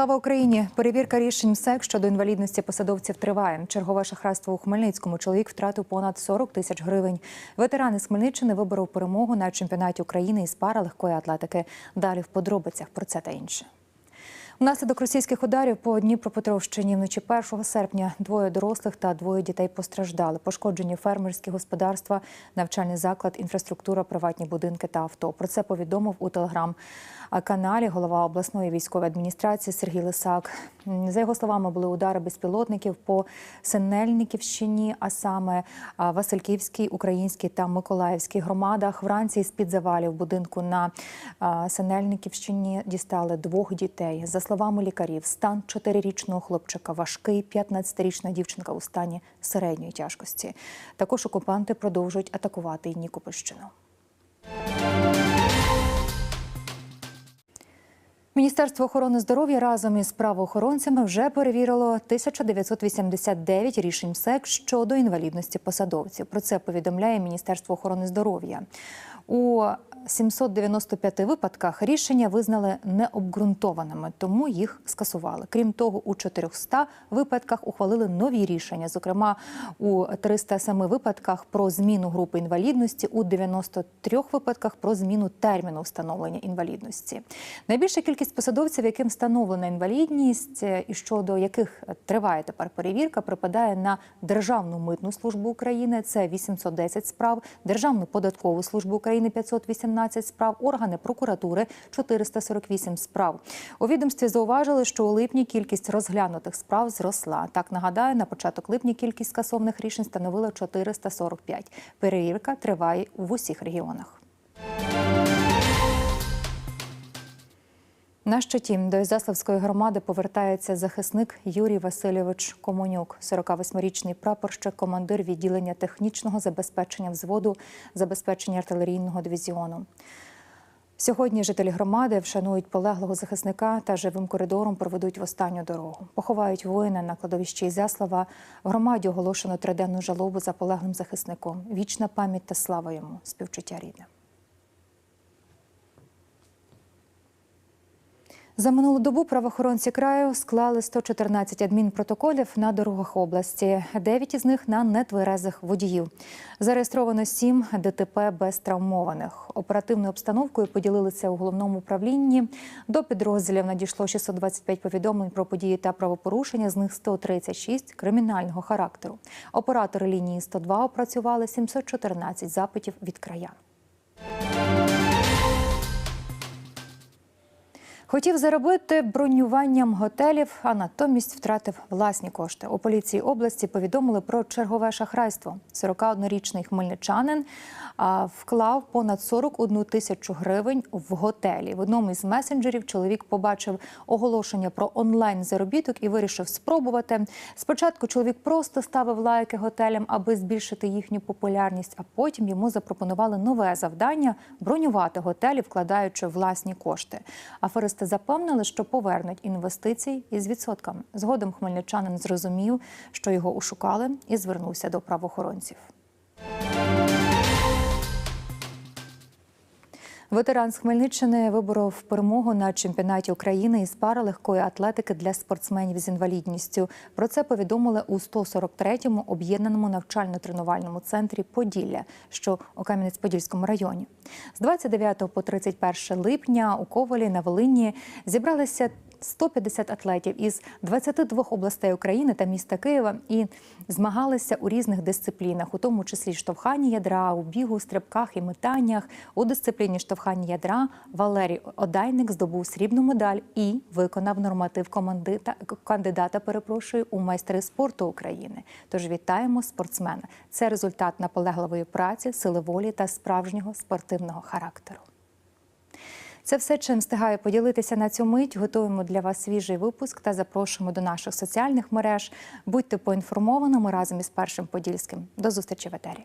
Слава Україні! Перевірка рішень МСЕК щодо інвалідності посадовців триває. Чергове шахрайство у Хмельницькому. Чоловік втратив понад 40 тисяч гривень. Ветеран із Хмельниччини виборов перемогу на чемпіонаті України із пара легкої атлетики. Далі в подробицях про це та інше. Внаслідок російських ударів по Дніпропетровщині вночі 1 серпня двоє дорослих та двоє дітей постраждали. Пошкоджені фермерські господарства, навчальний заклад, інфраструктура, приватні будинки та авто. Про це повідомив у телеграм-каналі голова обласної військової адміністрації Сергій Лисак. За його словами, були удари безпілотників по Синельниківщині, а саме Васильківській, Українській та Миколаївській громадах. Вранці з під завалів будинку на Синельниківщині дістали двох дітей. За словами лікарів, стан чотирирічного хлопчика важкий, 15-річна дівчинка у стані середньої тяжкості. Також окупанти продовжують атакувати і Нікопольщину. Міністерство охорони здоров'я разом із правоохоронцями вже перевірило 1989 рішень МСЕК щодо інвалідності посадовців. Про це повідомляє Міністерство охорони здоров'я. У 795 випадках рішення визнали необґрунтованими, тому їх скасували. Крім того, у 400 випадках ухвалили нові рішення. Зокрема, у 307 випадках про зміну групи інвалідності, у 93 випадках про зміну терміну встановлення інвалідності. Найбільша кількість посадовців, яким встановлена інвалідність, і щодо яких триває тепер перевірка, припадає на Державну митну службу України. Це 810 справ, Державну податкову службу України 518 справ, органи прокуратури 448 справ. У відомстві зауважили, що у липні кількість розглянутих справ зросла. Так нагадаю, на початок липня кількість скасованих рішень становила 445. Перевірка триває в усіх регіонах. На щиті до Ізяславської громади повертається захисник Юрій Васильович Комонюк, 48-річний прапорщик, командир відділення технічного забезпечення взводу забезпечення артилерійного дивізіону. Сьогодні жителі громади вшанують полеглого захисника та живим коридором проведуть в останню дорогу. Поховають воїна на кладовищі Ізяслава. В громаді оголошено триденну жалобу за полеглим захисником. Вічна пам'ять та слава йому, співчуття рідним. За минулу добу правоохоронці краю склали 114 адмінпротоколів на дорогах області. Дев'ять із них на нетверезих водіїв. Зареєстровано сім ДТП без травмованих. Оперативною обстановкою поділилися у головному управлінні. До підрозділів надійшло 625 повідомлень про події та правопорушення. З них 136 кримінального характеру. Оператори лінії 102 опрацювали 714 запитів від краян. Хотів заробити бронюванням готелів, а натомість втратив власні кошти. У поліції області повідомили про чергове шахрайство. 41-річний хмельничанин вклав понад 41 тисячу гривень в готелі. В одному із месенджерів чоловік побачив оголошення про онлайн заробіток і вирішив спробувати. Спочатку чоловік просто ставив лайки готелям, аби збільшити їхню популярність. А потім йому запропонували нове завдання бронювати готелі, вкладаючи власні кошти. Аферисти запевнили, що повернуть інвестиції із відсотками. Згодом хмельничанин зрозумів, що його ушукали, і звернувся до правоохоронців. Ветеран з Хмельниччини виборов перемогу на чемпіонаті України із паралегкої атлетики для спортсменів з інвалідністю. Про це повідомили у 143-му об'єднаному навчально-тренувальному центрі Поділля, що у Кам'янець-Подільському районі. З 29 по 31 липня у Ковалі на Волині зібралися 150 атлетів із 22 областей України та міста Києва і змагалися у різних дисциплінах, у тому числі штовханні ядра, у бігу, стрибках і метаннях. У дисципліні штовхання ядра Валерій Одайник здобув срібну медаль і виконав норматив командита кандидата. Перепрошую у майстри спорту України. Тож вітаємо спортсмена. Це результат наполегливої праці, сили волі та справжнього спортивного характеру. Це все, чим встигаю поділитися на цю мить. Готуємо для вас свіжий випуск та запрошуємо до наших соціальних мереж. Будьте поінформованими разом із першим подільським. До зустрічі в етері.